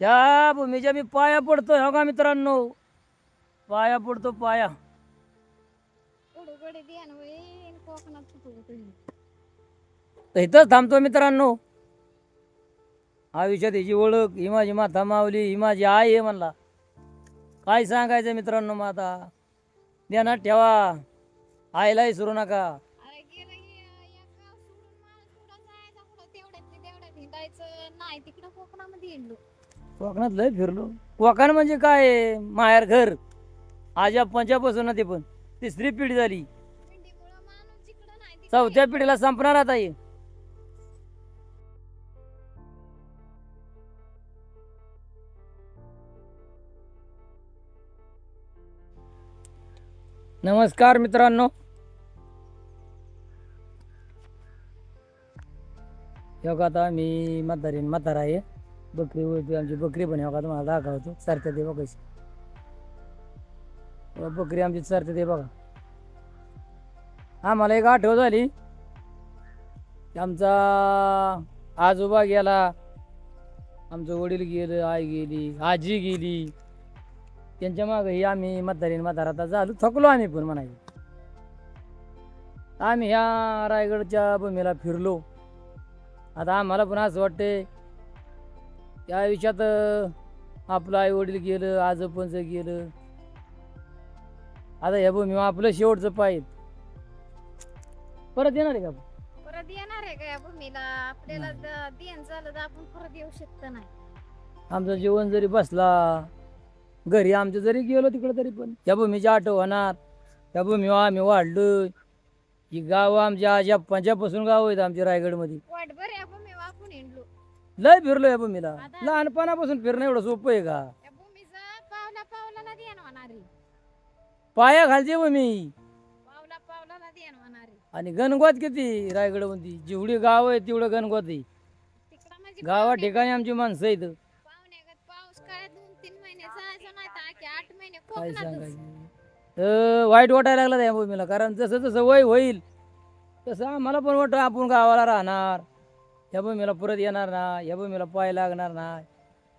या भूमीच्या मी पाया पडतो हो का मित्रांनो? पाया पडतो पाया. इथंच थांबतो मित्रांनो. आयुष्यात हिची ओळख ही माझी माता मावली ही माझी आई आहे म्हणला. काय सांगायचं मित्रांनो मग आता? ध्यानात ठेवा. आईलाही सुरू नका. कोकणामध्ये हिंडलो कोकणात लय फिरलो. कोकण म्हणजे काय? आहे? माहेर घर. आजा पंजापासून ते पण. तिसरी पिढी झाली. हिंडीमुळं माणूस जिकडं नाही तिकडं चौथ्या पिढीला संपणार आता हे. नमस्कार मित्रांनो. योग आता मी म्हातारीन म्हातारा आहे. बकरी होती आमची बकरी पण योग तुम्हाला दाखवतो. सरते दे बघा कशी. बकरी आमची सरते दे बघा. आम्हाला एक आठवण झाली. आमचा आजोबा गेला. आमचं वडील गेलं आई गेली आजी गेली. त्यांच्या मागं ही आम्ही म्हातारीन म्हातारा झालो थकलो आम्ही पण म्हणायचं. आम्ही ह्या रायगडच्या भूमीला फिरलो. आता आम्हाला पण असं वाटते त्या आयुष्यात आपलं आई वडील गेलं आजोबांच गेलं. आता ह्या भूमीवर आपलं शेवटचं पाहिजे परत येणार आहे का? परत येणार आहे का या भूमीला? आपल्याला द- देण झालं तर आपण परत येऊ शकत नाही. आमचं जेवण जरी बसला घरी आमचं जरी गेलो तिकडं तरी पण त्या भूमीची आठव होणार. त्या भूमीवर आम्ही वाढलो ही गावं आमच्या आज्या पंजाबपासून गाव आहेत आमच्या रायगडमध्ये. वाट बरं या लय फिरलो या भूमीला. आता- लहानपणापासून फिरणं एवढं सोपं आहे का? या भूमीचं पावला पावलाला देण होणार. आहे पाया घालते भूमी पावला पावलाला देण होणार. आहे आणि गणगोत किती रायगडमध्ये? जेवढी गाव आहे तेवढं गणगोत आहे. तिकडं म्हणजे गावा पाहुणे- ठिकाणी आमची माणसं आहेत. पाहुण्यागत पाऊस काळात दोन तीन महिने जायचं नाही तर आखे आठ महिने काय कोकणातच. सांगायचं? तर वाईट वाटायला लागलं त्या भूमीला. कारण जसं जसं वय होईल तसं आम्हाला पण वाटतं आपण गावाला राहणार. या भूमीला परत येणार ना या भूमीला पाय लागणार नाही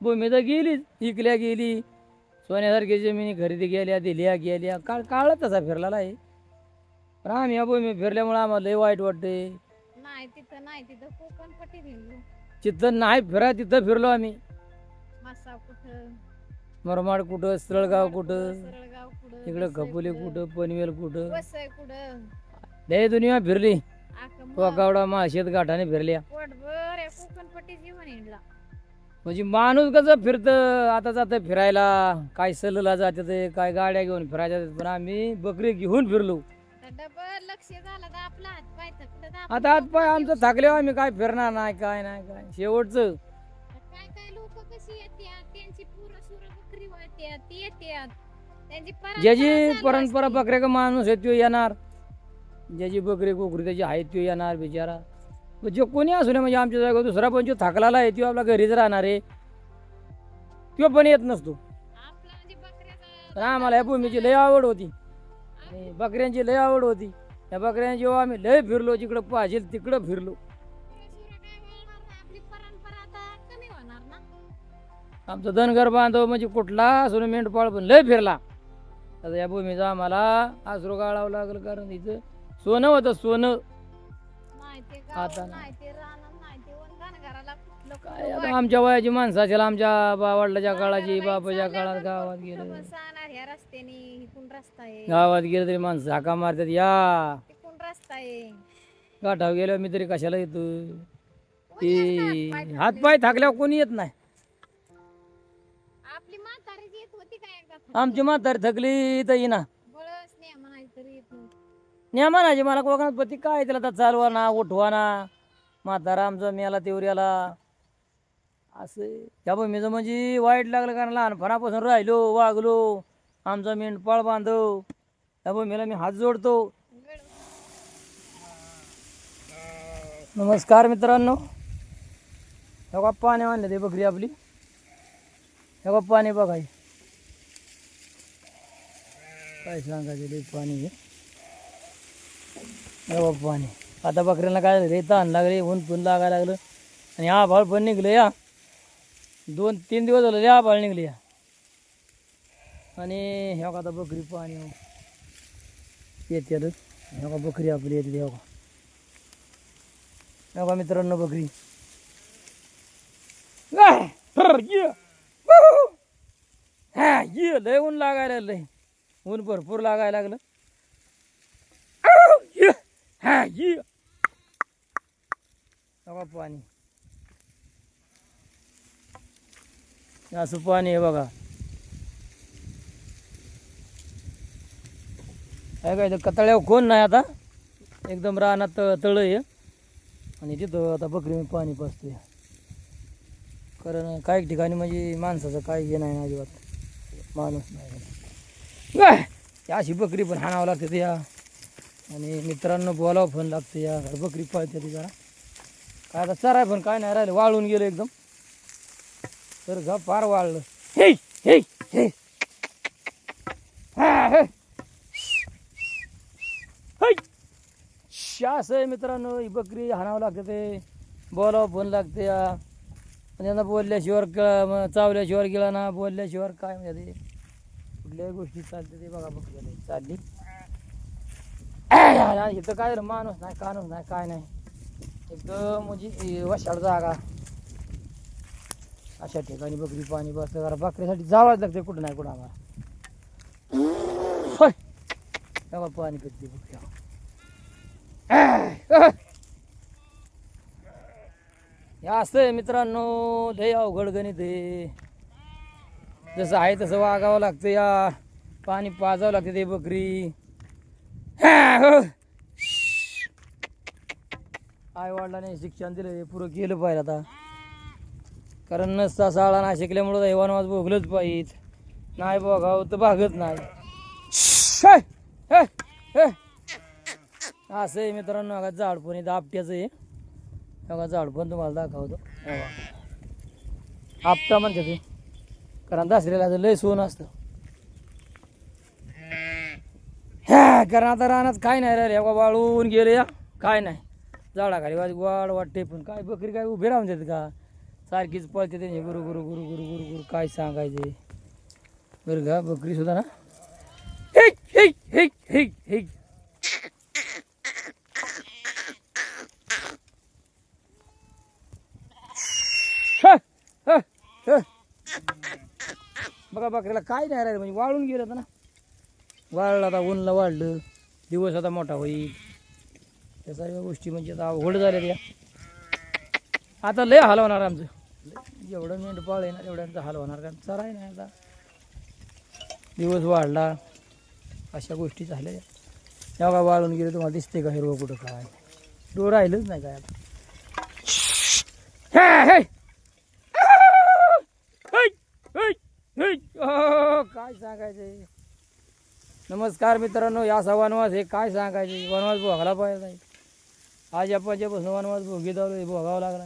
भूमी तर गेलीच इकल्या गेली. सोन्यासारखी जमिनी खरेदी केल्या दिल्या गेल्या. काळ काळ तसा फिरलेला आहे. पण आम्ही या भूमी फिरल्यामुळे आम्हाला लय वाईट वाटते नाही तिथं नाही तिथं कोकण पट्टी हिंडलो तिथं नाही फिरा तिथं फिरलो आम्ही. मासा कुठं? मरमाड कुठं सरळगाव कुठं सरळगाव कुठं तिकडं वसई कपोली कुठं पनवेल कुठं? वसई कुठं? लय दुनिया फिरली. आख कोकावडा माशेत गाठाने फिरल्या. पोटभर या कोकण पट्टी जीवन हिंडला म्हणजे माणूस कसं फिरतं आता जातं फिरायला. काय सलला जाते ते काय गाड्या घेऊन फिरायच्या जातात. पण आम्ही बकरी घेऊन फिरलो. तर डबल लक्ष झालं तर आपला हात पाय थकलं तर आपण आता आज पाय आमचं थकल्यावर आम्ही काय फिरणार नाही काय नाही काय शेवटचं. शकतो. काय काय लोक कशी येतात त्यांची पुरं सुर बकरी वाहत्यात ती येतात त्यांची परंपरा ज्याची चालू परंपरा असते. बकऱ्या का माणूस आहे तो येणार. ज्याची बकरी कोकरी त्याची आहे तो येणार बिचारा. मग जे कोणी असू नये म्हणजे आमच्या जागा दुसरा पण जो थकलेला आहे तो आपल्या घरीच राहणार आहे. तो पण येत नसतो. पण आम्हाला या भूमीची लय आवड होती. आणि बकऱ्यांची लय आवड होती. या बकऱ्यांची जेव्हा आम्ही लय फिरलो जिकडं पाहिजेल तिकडं फिरलो. आमचं धनगर बांधव म्हणजे कुठला असून मेंढपाळ पण लय फिरला. आता या भूमीचा आम्हाला आसरू गाळावं लागलं कारण इथं सोनं होतं सोनं. नाही ते आता गाव नाही. नाही ते रान नाही ते वंदन घराला कुठलं काय आता आमच्या वयाची माणसं असेल आमच्या बावडल्याच्या काळाची वाट- बापाच्या काळात गावात गेलं बसणार ह्या रस्त्याने इकडून रस्ता आहे. गावात गेलं तरी माणसं हाका मारतात या. तिकडून रस्ता आहे. गाठाव गेल्यावर मी तरी कशाला येतो? ते हातपाय थाकल्यावर कोणी येत नाही. टाकले? आपली म्हातारी जी येत होती काय एकदा? आमची म्हातारी थकली तर येईना. बळच नाही म्हणायचं तरी येत नव्हती. न्या म्हणायचे मला कोकणात पती काय त्याला तर चालवा ना उठवा ना म्हातारा आमचा मेला तेवऱ्याला. असं त्या भूमीचं म्हणजे वाईट लागलं कारण लहानपणापासून राहिलो वागलो आमचा मेंढपाळ बांधव. त्या भूमीला मी हात जोडतो. नमस्कार मित्रांनो. एका पाणी आणले ते बकरी आपली. एका पाणी बघाय काय सांगायचं ते पाणी हे हे पाणी आता बकऱ्यांना काय झालं? रे ताण लागले ऊन पण लागायला लागलं. आणि हा भाळ पण निघलं या. दोन तीन दिवस झालं या बाळ निघली या. आणि ह्या का आता बकरी पाणी. येते ह्या का बकरी आपली येते ह्या का ह्या का मित्रांनो बकरी. ये. लय ऊन लागायला लय ऊन भरपूर लागायला लागलं. हा ये बघा पाणी असं पाणी आहे बघा काय काय कताळ्यावर कोण नाही आता एकदम रानात तळ तळ आहे आणि तिथं आता बकरी मी पाणी पाजतोय कारण काही ठिकाणी म्हणजे माणसाचं काही हे नाही ना अजिबात माणूस नाही अशी बकरी पण हाणावं लागते या आणि मित्रांनो बोलावं पण लागते या बकरी पाळते ती जरा काय आता चराय पण काय नाही राहिलं वाळून गेलं एकदम. तर गा फार वाळलं. हे हे हे. शास असं आहे मित्रांनो ही बकरी हाणावं लागते ते. बोलावं पण लागते या. आणि यांना बोलल्याशिवाय क- चावल्याशिवाय गेला ना बोलल्याशिवाय काय म्हणजे कुठल्याही गोष्टी चालते ते बघा बकरी चालली. इथं काय रे? माणूस नाही कानूस नाही काय नाही. एकदम म्हणजे वशाळ जागा. अशा ठिकाणी बकरी पाणी बसतं. जरा बकरीसाठी जावंच लागते कुठं नाही कुठं आम्हाला. तेव्हा पाणी पिते बकरी हे असं मित्रांनो दे अवघड गणित आहे. जसं आहे तसं वागावं लागतं या. पाणी पाजावं लागते ते बकरी. आई वडिलांनी शिक्षण दिलं हे पुरं केलं पाहिजे आता. कारण नसता शाळा नाही शिकल्यामुळं हे वनवास भोगलंच पाहिजे. नाही बघावं तर भागत नाही. हे, हे, हे. असं आहे मित्रांनो बघा झाड पण इथं आपट्याचं आहे बघा झाड पण तुम्हाला दाखवतो. हे बघा. आपटा म्हणते ते. कारण दसऱ्याला लय सोन असतं हा, कारण आता रानात काय नाही राहिले. बाबा वाळून गेले या. काय नाही. झाडाखाली वाज वाढ वाटते पण काय बकरी काय उभी राहून देत का? सारखीच पळते त्यांचे. गुरु गुरु गुरु गुरु गुरु गुरु काय सांगायचे? बरं का बकरी सुद्धा ना? हे हे हे हे हे. बघा बकरीला काय नाही राहिलं. म्हणजे वाळून गेलं ना? वाळलं आता ऊनला वाढलं दिवस आता मोठा होईल. त्या सर्व गोष्टी म्हणजे आता अवघड झाल्या त्या. आता लय हाल होणार आमचं. जेवढं मेंढपाळ येणार ना तेवढ्यांचा हाल होणार कारण आहे ना आता. दिवस वाढला अशा गोष्टी झाल्या. तेव्हा वाळून गेले तुम्हाला दिसते का हिरवं कुठं काय? डोर राहिलंच नाही काय आता. काय सांगायचं नमस्कार मित्रांनो या असा वनवास हे काय सांगायचे? वनवास भोगायला पाहिजे नाही. आज आपण ज्यापासून वनवास भोगी दावलो हे भोगावं लागला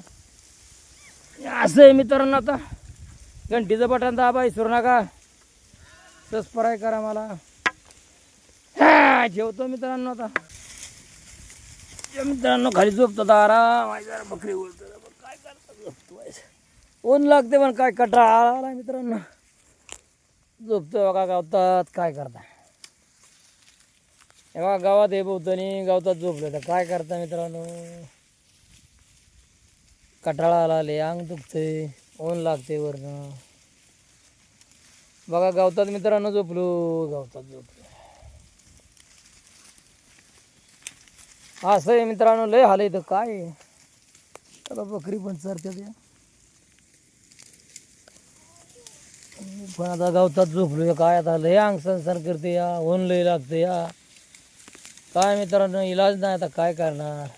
असं आहे मित्रांनो आता. घंटीचं बटन दाबा विसरू नका. सबस्क्राईब करा मला. जेवतो मित्रांनो आता. मित्रांनो खाली झोपतो आराम आहे जरा. बकरी बोलतो काय करतो? झोपतो ऊन लागते पण काय कटाळा आला मित्रांनो. झोपतो बघा गावतात. काय करता? हे बघा गावात हे बहुतानी गावतात झोपलं तर काय करता मित्रांनो? कटाळा आला आले अंग दुखते ऊन लागते वरनं. बघा गावतात मित्रांनो झोपलो गावतात झोपलो. असं आहे मित्रांनो लय हाल इथं. काय त्याला बकरी पण चरते या. पण आता गावतात झोपलो काय आता लय अंग संसार करते या ऊन लय लागते या. काय मित्रांनो इलाज नाही आता काय करणार?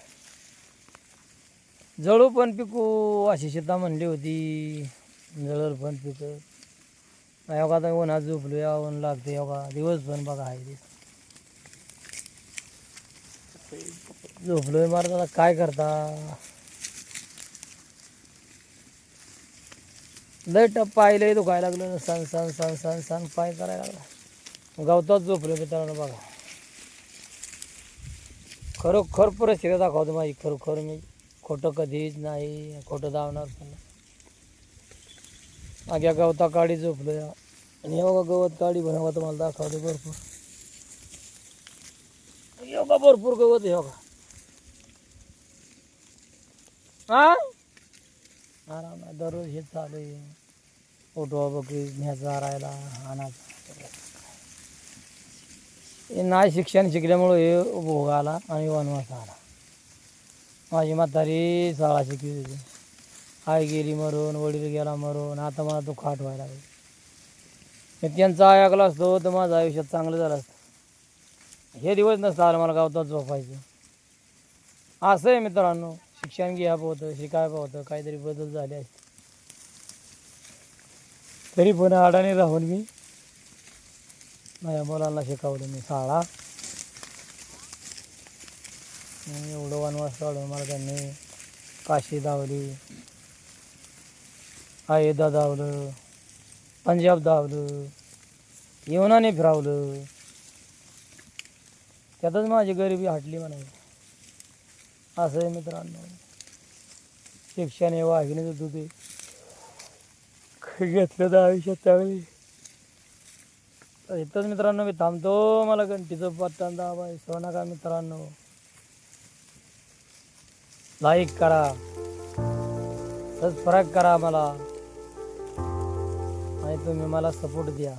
जळू पण पिकू अशी शेता म्हणली होती. जळल पण पिक. नाही का आता उन्हात झोपलो या ऊन लागते योगा. दिवस पण बघा आहे झोपलोय मार आता काय करता? लय टप पाय लय दुखायला लागलं. सण सण सण सण सण पाय करायला लागला. गवतात झोपलो मित्रांनो बघा. खरोखर परिस्थिती दाखवतो माझी. खरोखर मी खोटं कधीच नाही खोटं धावणार पण नाही. माग्या गवता काडी झोपलो या आणि योगा गवत काडी बनवा तुम्हाला दाखवतो भरपूर. योगा भरपूर गवत आहे योगा. हा? आराम आहे, दररोज हे चालू आहे. उठवा बकरी न्यायचा राहायला आणायचा. हे नाही शिक्षण शिकल्यामुळं हे भोग आला आणि वनवास आला. माझी म्हातारी शाळा शिकली होती. आई गेली मरून वडील गेला मरून आता मला तो खाट व्हायला लागला. मी त्यांचा ऐकला असतो तर माझं आयुष्यात चांगलं झालं असतं. हे दिवस नसतं आलं मला गावतात झोपायचं. असं आहे मित्रांनो शिक्षण घ्या होतं शिकाय होतं काहीतरी बदल झाले असते तरी पण अडाणी राहून मी माझ्या मुलांना शिकवलं मी शाळा. एवढं वनवास काढून मला त्यांनी काशी धावली अयोध्या धावलं पंजाब धावलं येवनाने फिरावलं. त्यातच माझी गरिबी हटली म्हणायची असं आहे मित्रांनो. शिक्षण हे वाघिणीच होते घेतलं तर आयुष्यात त्यावेळी तर इथंच मित्रांनो मी थांबतो मला घंटीचं पत्ता दाबा सो नका मित्रांनो? लाईक करा. सबस्क्राईब करा मला. आणि तुम्ही मला सपोर्ट द्या.